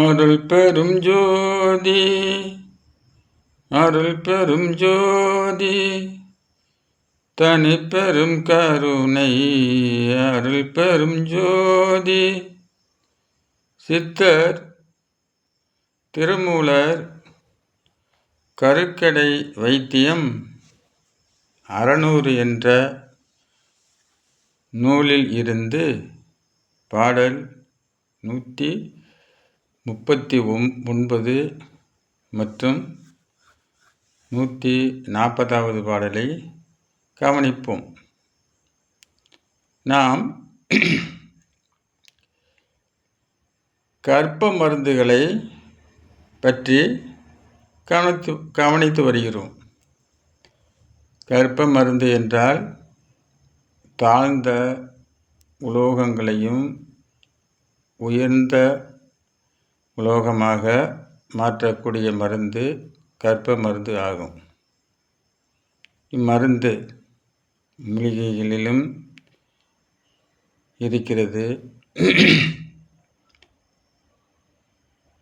அருள் பெரும் ஜோதி அருள் பெரும் ஜோதி தனி பெரும் கருணை அருள் பெரும் ஜோதி. சித்தர் திருமூலர் கருக்கடை வைத்தியம் அறநூறு என்ற நூலில் இருந்து பாடல் நூற்றி முப்பத்தி ஒம் ஒன்பது மற்றும் நூற்றி நாற்பதாவது பாடலை கவனிப்போம். நாம் கற்ப மருந்துகளை பற்றி கவனித்து கவனித்து வருகிறோம். கற்ப மருந்து என்றால் தாழ்ந்த உலோகங்களையும் உயர்ந்த உலோகமாக மாற்றக்கூடிய மருந்து கற்ப மருந்து ஆகும். இம்மருந்து மூலிகைகளிலும் இருக்கிறது.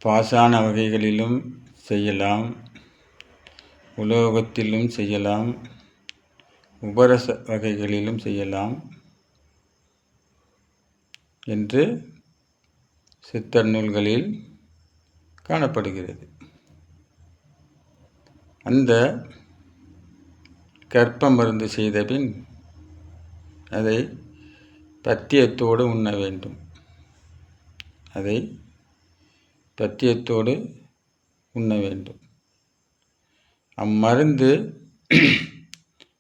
பாசான வகைகளிலும் செய்யலாம். உலோகத்திலும் செய்யலாம். உபரச வகைகளிலும் செய்யலாம் என்று சித்தர் நூல்களில் காணப்படுகிறது. அந்த கற்ப மருந்து செய்தபின் அதை பத்தியத்தோடு உண்ண வேண்டும். அதை பத்தியத்தோடு உண்ண வேண்டும். அம்மருந்து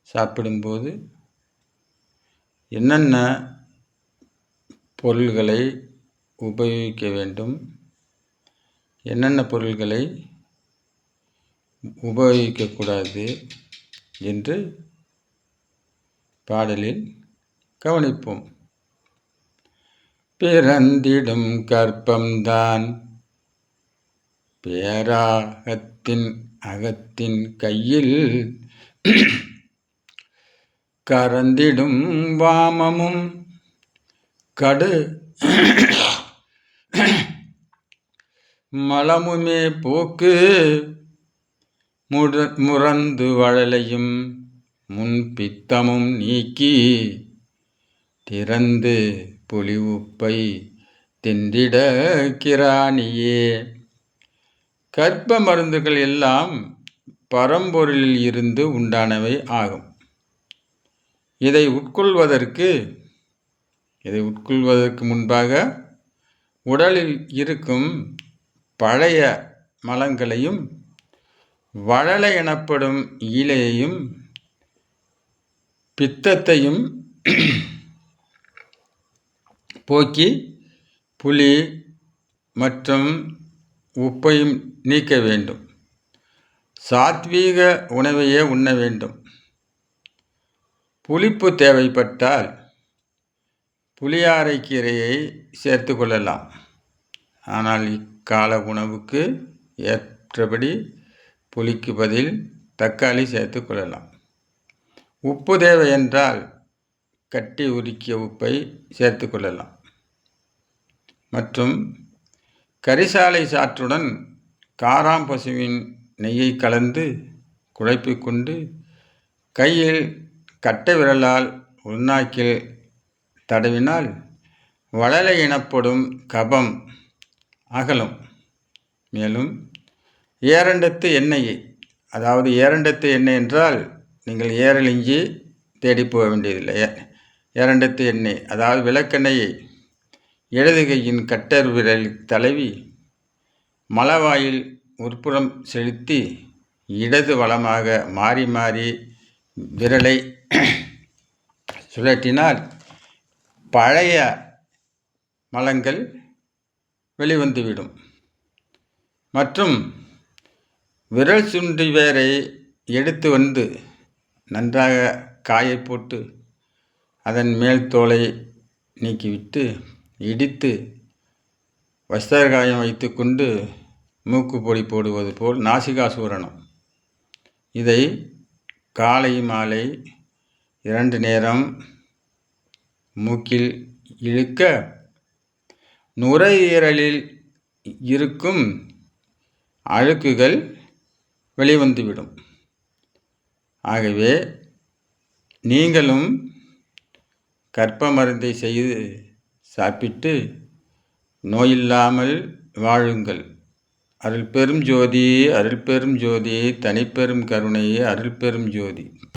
சாப்பிடும்போது என்னென்ன பொருள்களை உபயோகிக்க வேண்டும்? என்னென்ன பொருள்களை உபயோகிக்கக்கூடாது என்று பாடலில் கவனிப்போம். பிறந்திடும் கற்பம்தான் பேராகத்தின் அகத்தின் கையில் கறந்திடும் வாமமும் கடு மலமுமே போக்கு. முட முரந்து வழலையும் முன்பித்தமும் நீக்கி. திறந்து புலிவுப்பை தின்றிட கிராணியே. கற்ப மருந்துகள் எல்லாம் பரம்பொருளில் இருந்து உண்டானவை ஆகும். இதை உட்கொள்வதற்கு இதை உட்கொள்வதற்கு முன்பாக உடலில் இருக்கும் பழைய மலங்களையும் வழலை எனப்படும் ஈலையையும் பித்தத்தையும் போக்கி புளி மற்றும் உப்பையும் நீக்க வேண்டும். சாத்வீக உணவையே உண்ண வேண்டும். புளிப்பு தேவைப்பட்டால் புளியாரை கீரையை சேர்த்து கொள்ளலாம். ஆனால் கால உணவுக்கு ஏற்றபடி புளிக்கு பதில் தக்காளி சேர்த்து கொள்ளலாம். உப்பு தேவை என்றால் கட்டி உருக்கிய உப்பை சேர்த்து கொள்ளலாம். மற்றும் கரிசாலை சாற்றுடன் காராம் பசுவின் நெய்யை கலந்து குழைப்பு கொண்டு கையில் கட்டை விரலால் உள்நாக்கில் தடவினால் வளலை எனப்படும் கபம் அகலும். மேலும் ஏரண்டத்து எண்ணெயை அதாவது ஏரண்டத்து எண்ணெய் என்றால் நீங்கள் ஏரலிஞ்சி தேடி போக வேண்டியதில்லை. ஏரண்டத்து எண்ணெய் அதாவது விளக்கெண்ணெயை இடதுகையின் கட்டர் விரல் தழுவி மலவாயில் உட்புறம் செலுத்தி இடது வளமாக மாறி மாறி விரலை சுழற்றினால் பழைய மலங்கள் வெளிவந்துவிடும். மற்றும் விரல் சுண்டி வேரை எடுத்து வந்து நன்றாக காய போட்டு அதன் மேல் தோலை நீக்கிவிட்டு இடித்து வஸ்திரகாயம் வைத்து கொண்டு மூக்கு பொடி போடுவது போல் நாசிகா சூரணம். இதை காலை மாலை இரண்டு நேரம் மூக்கில் இழுக்க நுரையீரலில் இருக்கும் அழுக்குகள் வெளிவந்துவிடும். ஆகவே நீங்களும் கற்ப மருந்தை செய்து சாப்பிட்டு நோயில்லாமல் வாழுங்கள். அருள் பெரும் ஜோதி அருள் பெரும் ஜோதி தனிப்பெரும் கருணை அருள் பெரும் ஜோதி.